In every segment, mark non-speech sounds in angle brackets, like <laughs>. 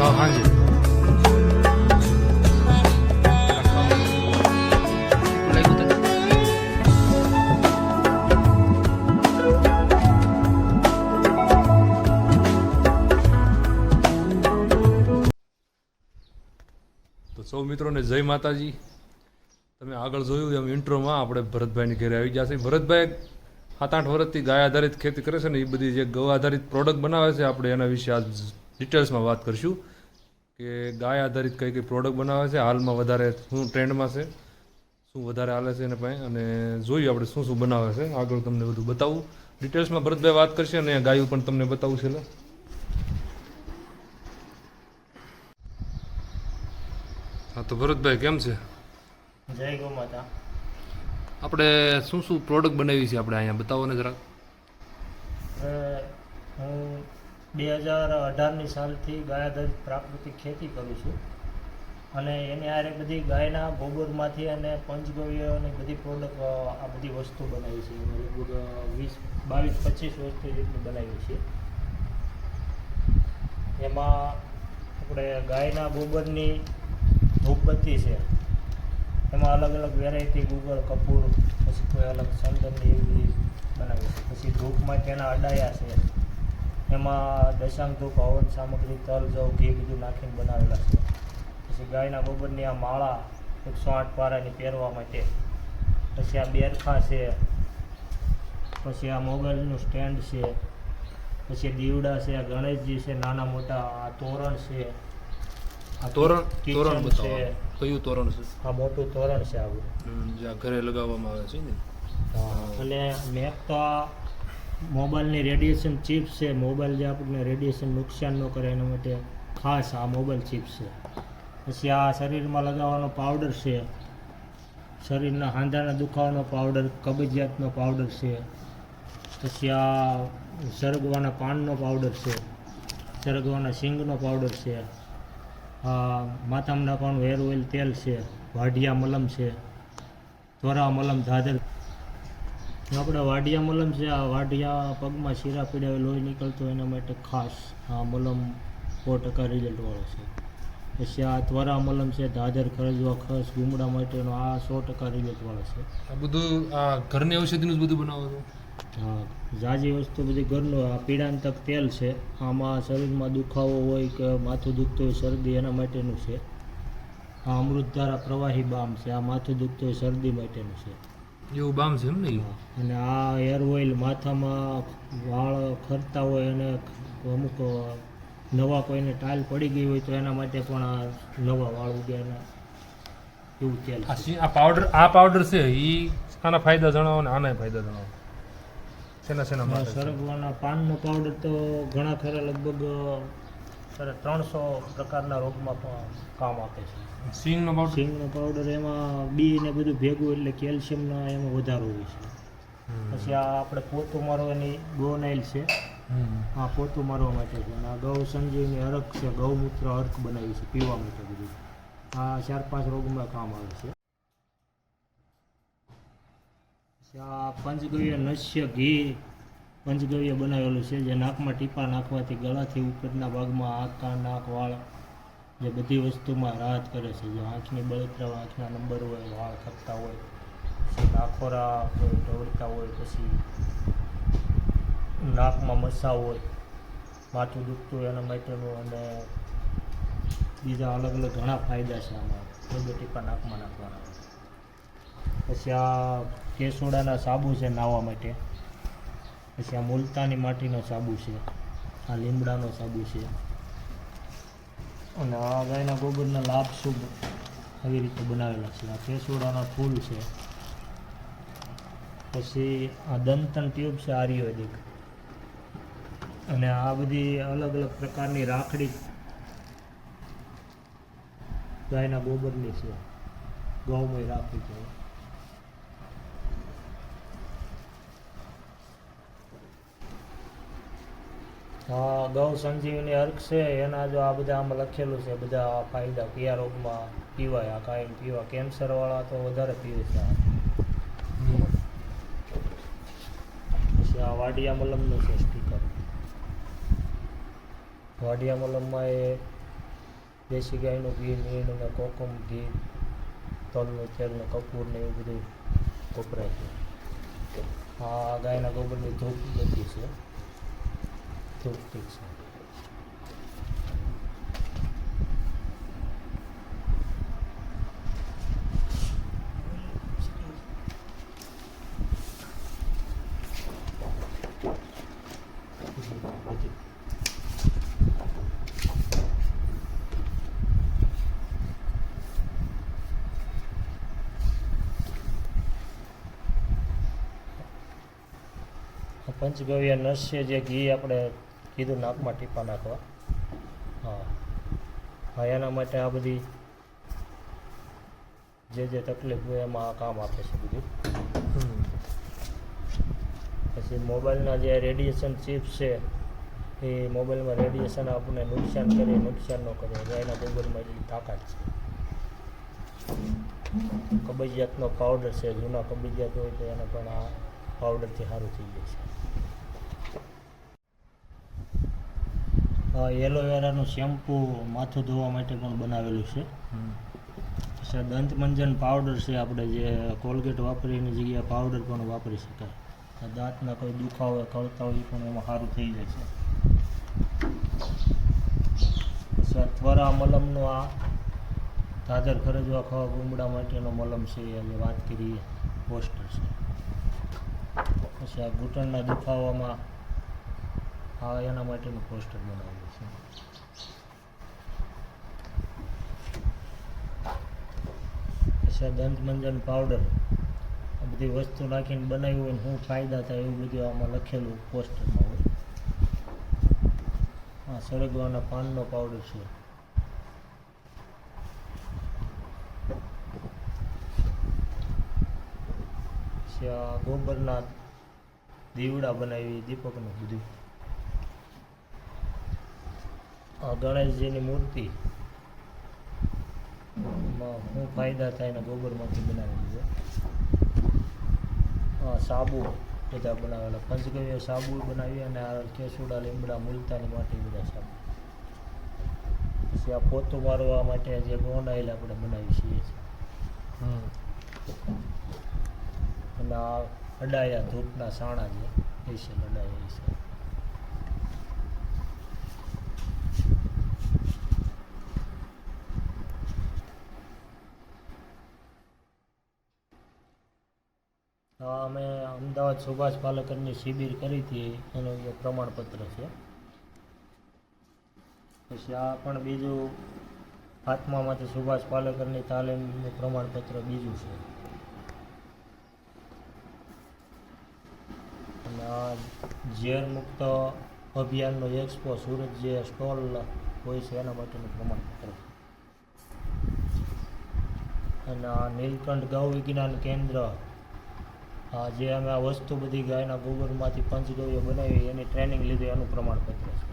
હા હાજી તો સૌ મિત્રોને જય માતાજી. તમે આગળ જોયું એમ ઇન્ટ્રોમાં આપણે ભરતભાઈની ઘરે આવી ગયા છે. ભરતભાઈ સાત આઠ વર્ષથી ગાય આધારિત ખેતી કરે છે ને એ બધી જે ગૌ આધારિત પ્રોડક્ટ બનાવે છે, આપણે એના વિશે આજ ડિટેલ્સમાં વાત કરીશું. કે ગાય આધારિત કઈ કઈ પ્રોડક્ટ બનાવે છે હાલમાં વધારે શું ટ્રેન્ડમાં છે શું વધારે હાલે છે એને પાસે અને જોઈએ આપણે શું શું બનાવે છે આગળ તમને બધું બતાવું. ડિટેલ્સમાં ભરતભાઈ વાત કરશે અને ગાયું પણ તમને બતાવું છે એટલે હા તો ભરતભાઈ કેમ છે? જય ગૌ માતા. આપણે શું શું પ્રોડક્ટ બનાવી છે આપણે અહીંયા બતાવો ને જરાક. હું બે હજાર અઢારની સાલથી ગાય આધારિત પ્રાકૃતિક ખેતી કરું છું. અને એની આરે બધી ગાયના ગોબરમાંથી અને પંચગવ્ય અને બધી પ્રોડક્ટ આ બધી વસ્તુ બનાવી છે. લગભગ વીસ, બાવીસ, પચીસ વસ્તુ જેટલી બનાવી છે. એમાં આપણે ગાયના ગોબરની ધૂપબત્તી છે. એમાં અલગ અલગ વેરાયટી ગોબર, કપૂર, પછી કોઈ અલગ સંદનની એવી બનાવી છે. પછી ધૂપમાં તેના અડાયા છે. એમાં દશાંગ ધૂપ હવન સામગ્રી તલ જવ ઘી બધું નાખીને બનાવેલા છે. પછી ગાયના ગોબરની આ માળા એકસો આઠ પારાની પહેરવા માટે. પછી આ બેરખા છે પછી આ મોગલનું સ્ટેન્ડ છે પછી દીવડા છે આ ગણેશજી છે નાના મોટા આ તોરણ છે. આ તોરણ? તોરણ છે. કયું તોરણ છે? આ મોટું તોરણ છે આવું. ઘરે લગાવવામાં આવે છે ને? અને મેં તો મોબાઈલની રેડિયેશન ચિપ્સ છે. મોબાઈલ જે આપણને રેડિયેશન નુકસાન ન કરે એના માટે ખાસ આ મોબાઈલ ચિપ્સ છે. પછી આ શરીરમાં લગાવવાનો પાવડર છે. શરીરના હાંધાના દુખાવાનો પાવડર, કબજિયાતનો પાવડર છે. પછી આ સરગવાના પાનનો પાવડર છે. સરગવાના સિંગનો પાવડર છે. આ માથામાં નાખવાનું હેર ઓઇલ તેલ છે. વાઢિયા મલમ છે. ત્વરા મલમ, ધાધર આપણે વાડિયા મલમ છે આ વાડિયા પગમાં શીરા પીડાવે લોહી નીકળતો એના માટે ખાસ આ મલમ સો ટકા રિઝલ્ટવાળો છે. પછી આ ત્વરા મલમ છે દાદર ખરજવા ખસ ગુમડા માટેનો આ સો ટકા રિઝલ્ટવાળો છે. આ બધું આ ઘરની ઔષધિનું જ બધું બનાવો છો? હા જાજી વસ્તુ બધી ઘરનું આ પીડાંતક તેલ છે. આમાં શરીરમાં દુખાવો હોય કે માથું દુખતું હોય શરદી એના માટેનું છે. આ અમૃતધારા પ્રવાહી બામ છે આ માથું દુખતું હોય શરદી માટેનું છે. એવું બામ છે એમ ને અને આ હેર ઓઇલ માથામાં વાળ ખરતા હોય અને અમુક નવા કોઈને ટાઇલ પડી ગઈ હોય તો એના માટે પણ આ નવા વાળ ઉગે એના એવું તેલ આ પાવડર આ પાવડર છે એ આના ફાયદા જણાવો ને આના ફાયદા જણાવો. શેના શેના અને સરગવાના પાનનો પાવડર તો ઘણા ખરા લગભગ સર ત્રણસો પ્રકારના રોગમાં પણ કામ આપે છે. સિંગનો પાવડર સિંગનો પાવડર એમાં બી ને બધું ભેગું એટલે કેલ્શિયમના એમાં વધારો હોય છે. પછી આ આપણે પોતું મારવાની ગોનાઇલ છે. હા આ પોતું મારવા માટે છે. અને આ ગૌ સંજીવની અરક છે ગૌમૂત્ર અર્ક બનાવી છે પીવા માટે બધું. આ ચાર પાંચ રોગમાં કામ આવે છે. પછી આ પંચગવ્ય નસ્ય ઘી પંચગવ્ય બનાવેલું છે, જે નાકમાં ટીપા નાખવાથી ગળાથી ઉપરના ભાગમાં આંખ, કાન, નાક, વાળ જે બધી વસ્તુમાં રાહત કરે છે. જો આંખની બળતરા, આંખના નંબર હોય, વાળ ખપતા હોય, પછી નાખોરા કોઈ ઢવડતા હોય, પછી નાકમાં મસા હોય, માથું દુખતું હોય એના માટેનું અને બીજા અલગ અલગ ઘણા ફાયદા છે આમાં. બે ટીપા નાકમાં નાખવાના પછી આ કેસોડાના સાબુ છે નાહવા માટે. પછી આ મુલતાની માટીનો સાબુ છે, આ લીમડાનો સાબુ છે. અને આ ગાયના ગોબરના લાભ શુભ આવી રીતે બનાવેલા છે. આ કેસોડાના ફૂલ છે. પછી આ દંતન ટ્યુબ છે આયુર્વેદિક અને આ બધી અલગ અલગ પ્રકારની રાખડી ગાયના ગોબરની છે. ગૌમય રાખડી છે હા ગૌ સંજીવની અર્ક છે એના જો આ બધા આમાં લખેલું છે બધા ફાયદા કયા રોગમાં પીવાય આ કાયમ પીવા. કેન્સરવાળા તો વધારે પીવે છે પછી આ વાડિયા મલમનું છે સ્ટીકર વાડિયા મલમમાં એ દેશી ગાયનું ઘી નીણ અને કોકમ ઘી તલનું તેલનું ને કપૂર ને એવું બધું વપરાય છે. આ ગાયના ગોબરની ધૂપ બધી છે. છે આ પંચગવ્ય નસ્ય જે ઘી આપણે કીધું નાકમાં ટીપા નાખવા. હા. હા એના માટે આ બધી જે જે તકલીફ હોય એમાં આ કામ આપે છે બધું. પછી મોબાઈલના જે રેડિયેશન ચિપ્સ છે એ મોબાઈલમાં રેડિયેશન આપણને નુકસાન કરે નુકસાન ન કરે. એના ગોબરમાં એટલી તાકાત છે. કબજિયાતનો પાવડર છે જૂના કબજિયાત હોય તો એને પણ આ પાવડરથી સારું થઈ જાય છે. એલોવેરાનું શેમ્પુ માથું ધોવા માટે પણ બનાવેલું છે. પછી દંત મંજન પાવડર છે આપણે જે કોલગેટ વાપરીની જગ્યાએ પાવડર પણ વાપરી શકાય. દાંતના કોઈ દુખાવો કળતા હોય એ પણ એમાં સારું થઈ જાય છે. પછી ત્વરા મલમનો આ દાદર ખરજવા ખાવા ગુમડા માટેનો મલમ છે એ વાત કરીએ પોસ્ટર છે. પછી આ ઘૂંટણના દુખાવામાં આ એના માટેનું પોસ્ટર બનાવ્યું છે. પછી દંતમંજન દંત મંજન પાવડર આ બધી વસ્તુ નાખીને બનાવ્યું હોય શું ફાયદા થાય એવું બધું આમાં લખેલું પોસ્ટરમાં હોય. હા, સરગવાના પાનનો પાવડર છે. ગોબરના દીવડા બનાવી દીપકનું બધું આ ગણેશજીની મૂર્તિ. શું ફાયદા થાય એના ગોબરમાંથી બનાવેલી છે. સાબુ બધા બનાવેલા. પંચગવ્ય સાબુ બનાવી અને આ કેસુડા લીમડા મુલતાની માટે બધા સાબુ. પછી આ પોતું મારવા માટે જે ગોંડાઈલ આપણે બનાવી છીએ અને આ અડાયા ધૂપના સાણા છે એ છે અડાયા એ છે આ અમે અમદાવાદ સુભાષ પાલકરની શિબિર કરી હતી. એનું એક પ્રમાણપત્ર છે. પછી આ પણ બીજું આત્મામાંથી સુભાષ પાલકરની તાલીમનું પ્રમાણપત્ર બીજું છે. અને આ ઝેર મુક્ત અભિયાનનો એક્સપો સુરત જે સ્ટોલ હોય છે, એના માટેનું પ્રમાણપત્ર અને આ નીલકંઠ ગૌ વિજ્ઞાન કેન્દ્ર જે અમે આ વસ્તુ બધી ગાયના ગોબરમાંથી પંચગવ્ય બનાવી, એની ટ્રેનિંગ લીધી, એનું પ્રમાણપત્ર છે.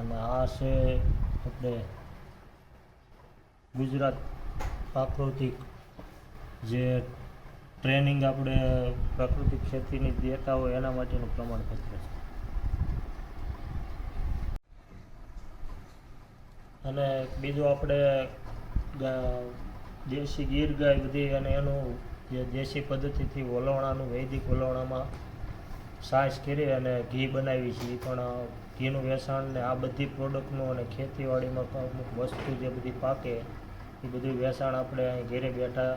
અને આ છે આપણે ગુજરાત પ્રાકૃતિક જે ટ્રેનિંગ આપણે પ્રાકૃતિક ખેતીની દેતા હોય, એના માટેનું પ્રમાણપત્ર છે. અને બીજું આપણે દેશી ગીર ગાય બધી અને એનું જે દેશી પદ્ધતિથી વલોણાનું, વૈદિક વલોણામાં સાસ કરી અને ઘી બનાવી છે. પણ ઘીનું વેચાણ ને આ બધી પ્રોડક્ટનું અને ખેતીવાડીમાં અમુક વસ્તુ જે બધી પાકે, એ બધું વેચાણ આપણે અહીં ઘેરે બેઠા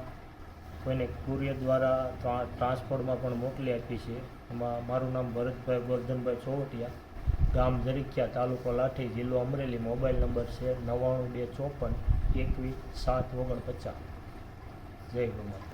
કોઈને કુરિયર દ્વારા ટ્રાન્સપોર્ટમાં પણ મોકલી આપી છે. એમાં મારું નામ ભરતભાઈ ગોરધનભાઈ ચોવટિયા ગામ જરીક્યા તાલુકો લાઠી, જિલ્લો અમરેલી, મોબાઈલ નંબર છે નવ્વાણું બે ચોપન, એકવીસ સાત ઓગણપચાસ. જય ગોમાતા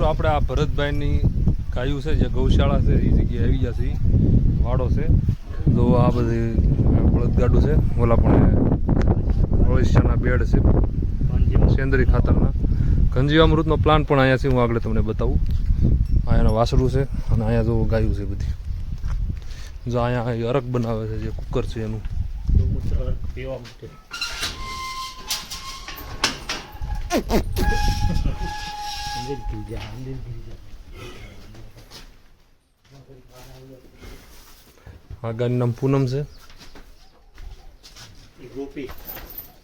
મિત્રો આપણે આ ભરતભાઈની ગાયું છે જે ગૌશાળા છે એ જગ્યાએ આવી જશે વાડો છે. તો આ બધી બળદગાડું છે ઓલા પણ ભવિષ્યના બેડ છે. સેન્દ્રી ખાતરના. ઘનજીવામૃતનો પ્લાન પણ અહીંયા છે હું આગળ તમને બતાવું. અહીંયાનું વાસડું છે અને અહીંયા જો ગાયું છે બધી. જો અહીંયા અહીં અરક બનાવે છે જે કુકર છે એનું. પીવા <laughs> માટે અંદર જા, અંદર જા. આ ગાયનું નામ પૂનમ છે ગોપી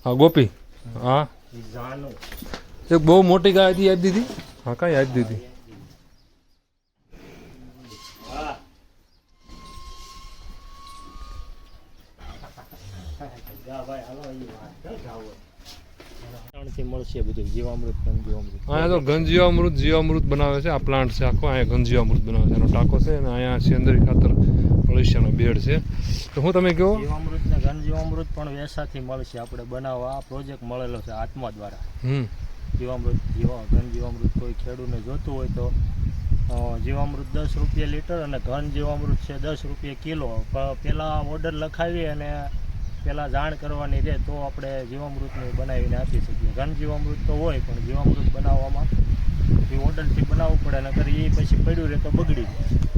હા ગોપી હા એક બહુ મોટી ગાય હતી આપી દીધી હા કાંઈ આપી દીધી ભાઈ હાલો ત્રણથી મળશે બધું જીવામૃત ગંજીવામૃત અહીંયા તો ગંજીવામૃત જીવામૃત બનાવે છે. આ પ્લાન્ટ છે આખો અહીંયા ગંજીવામૃત બનાવે છે. એનો ટાંકો છે અને અહીંયા સેન્દ્રી ખાતર ભવિષ્યનો બેડ છે. તો હું તમે કહો? જીવામૃત ને ગંજીવામૃત પણ વેસાથી મળશે. આપણે બનાવવા આ પ્રોજેક્ટ મળેલો છે આત્મા દ્વારા. હમ. જીવામૃત જીવા ઘન જીવામૃત કોઈ ખેડૂતને જોતું હોય તો જીવામૃત દસ રૂપિયા લીટર અને ઘન જીવામૃત છે દસ રૂપિયા કિલો. પહેલાં ઓર્ડર લખાવી અને પહેલાં જાણ કરવાની રહે તો આપણે જીવામૃતનું બનાવીને આપી શકીએ. ઘન જીવામૃત તો હોય, પણ જીવામૃત બનાવવામાં એ ઓર્ડરથી બનાવવું પડે, નકર એ પછી પડ્યું રહે તો બગડી જાય.